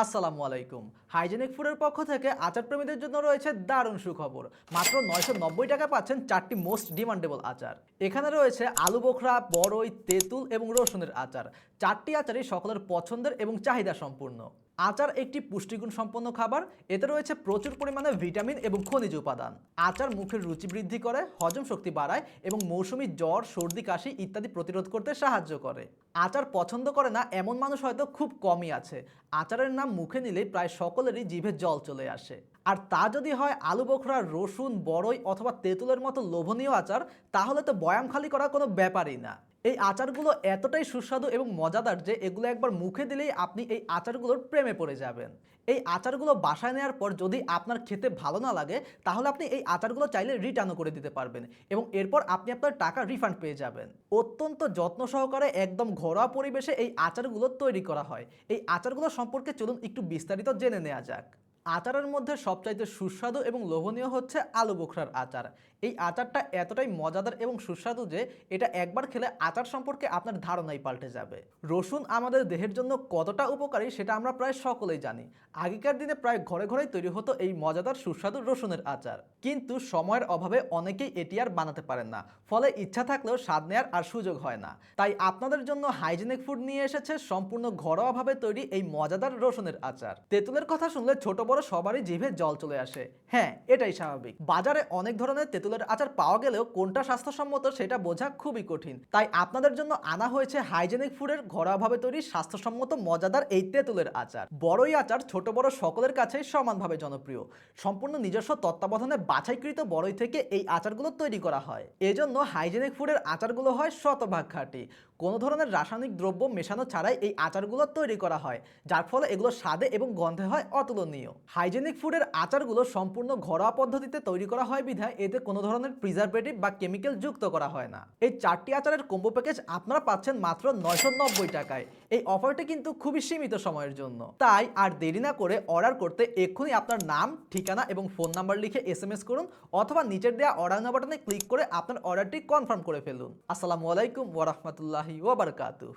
আসসালামু আলাইকুম। হাইজেনিক ফুডের পক্ষ থেকে আচার প্রেমীদের জন্য রয়েছে দারুণ সুখবর। মাত্র নয়শো নব্বই টাকা পাচ্ছেন চারটি মোস্ট ডিমান্ডেবল আচার। এখানে রয়েছে আলু বোখরা, বড়ই, তেঁতুল এবং রসুনের আচার। চারটি আচারই সকলের পছন্দের এবং চাহিদা সম্পূর্ণ। আচার একটি পুষ্টিগুণ সম্পন্ন খাবার। এতে রয়েছে প্রচুর পরিমাণে ভিটামিন এবং খনিজ উপাদান। আচার মুখের রুচি বৃদ্ধি করে, হজম শক্তি বাড়ায় এবং মৌসুমি জ্বর, সর্দি, কাশি ইত্যাদি প্রতিরোধ করতে সাহায্য করে। আচার পছন্দ করে না, এমন মানুষ হয়তো খুব কমই আছে। আচারের নাম মুখে নিলে প্রায় সকলেরই জিভে জল চলে আসে। আর তা যদি হয় আলু বোখরা, রসুন, বড়ই অথবা তেঁতুলের মতো লোভনীয় আচার, তাহলে তো বয়াম খালি করা কোনো ব্যাপারই না। এই আচারগুলো এতটাই সুস্বাদু এবং মজাদার যে এগুলো একবার মুখে দিলেই আপনি এই আচারগুলোর প্রেমে পড়ে যাবেন। এই আচারগুলো বাসায় নেওয়ার পর যদি আপনার খেতে ভালো না লাগে, তাহলে আপনি এই আচারগুলো চাইলে রিটার্নও করে দিতে পারবেন এবং এরপর আপনি আপনার টাকা রিফান্ড পেয়ে যাবেন। অত্যন্ত যত্ন সহকারে একদম ঘরোয়া পরিবেশে এই আচারগুলো তৈরি করা হয়। এই আচারগুলো সম্পর্কে চলুন একটু বিস্তারিত জেনে নেওয়া যাক। আচারের মধ্যে সবচাইতে সুস্বাদু এবং লোভনীয় হচ্ছে আলু বোখরার আচার। এই আচারটা এতটাই মজাদার এবং সুস্বাদু যে এটা একবার খেলে আচার সম্পর্কে আপনার ধারণাই পাল্টে যাবে। রসুন আমাদের দেহের জন্য কতটা উপকারী সেটা আমরা প্রায় সকলেই জানি। আগেকার দিনে প্রায় ঘরে ঘরেই তৈরি হতো এই মজাদার সুস্বাদু রসুনের আচার। কিন্তু সময়ের অভাবে অনেকেই এটি আর বানাতে পারেন না। ফলে ইচ্ছা থাকলেও স্বাদ নেওয়ার আর সুযোগ হয় না। তাই আপনাদের জন্য হাইজেনিক ফুড নিয়ে এসেছে সম্পূর্ণ ঘরোয়াভাবে তৈরি এই মজাদার রসুনের আচার। তেঁতুলের কথা শুনলে ছোট বড় সবারই জিভে জল চলে আসে। হ্যাঁ এটাই স্বাভাবিক। বাজারে অনেক ধরনের তেঁতুলের আচার পাওয়া গেলেও কোনটা স্বাস্থ্যসম্মত সেটা বোঝা খুবই কঠিন। তাই আপনাদের জন্য আনা হয়েছে হাইজেনিক ফুডের ঘরোয়াভাবে তৈরি স্বাস্থ্যসম্মত মজাদার এই তেঁতুলের আচার। বড়ই আচার, ছোট বড় সকলের কাছেই সমানভাবে জনপ্রিয়। সম্পূর্ণ নিজস্ব তত্ত্বাবধানে বাছাইকৃত বড়ই থেকে এই আচারগুলো তৈরি করা হয়। এজন্য হাইজেনিক ফুডের আচারগুলো হয় শতভাগ খাঁটি। কোনো ধরনের রাসায়নিক দ্রব্য মেশানো ছাড়াই এই আচারগুলো তৈরি করা হয়, যার ফলে এগুলো স্বাদে এবং গন্ধে হয় অতুলনীয়। হাইজেনিক ফুডের আচারগুলো সম্পূর্ণ ঘরোয়া পদ্ধতিতে তৈরি করা হয় বিধায় এতে কোনো ধরনের প্রিজারভেটিভ বা কেমিক্যাল যুক্ত করা হয় না। এই চারটি আচারের কম্বো প্যাকেজ আপনারা পাচ্ছেন মাত্র নয়শো নব্বই টাকায়। এই অফারটি কিন্তু খুবই সীমিত সময়ের জন্য। তাই আর দেরি না করে অর্ডার করতে এক্ষুনি আপনার নাম, ঠিকানা এবং ফোন নাম্বার লিখে এস এম এস করুন অথবা নিচের দেওয়া অর্ডার নাও বাটনে ক্লিক করে আপনার অর্ডারটি কনফার্ম করে ফেলুন। আসসালামু আলাইকুম ওরহমতুল্লাহি ওবরকাতুহ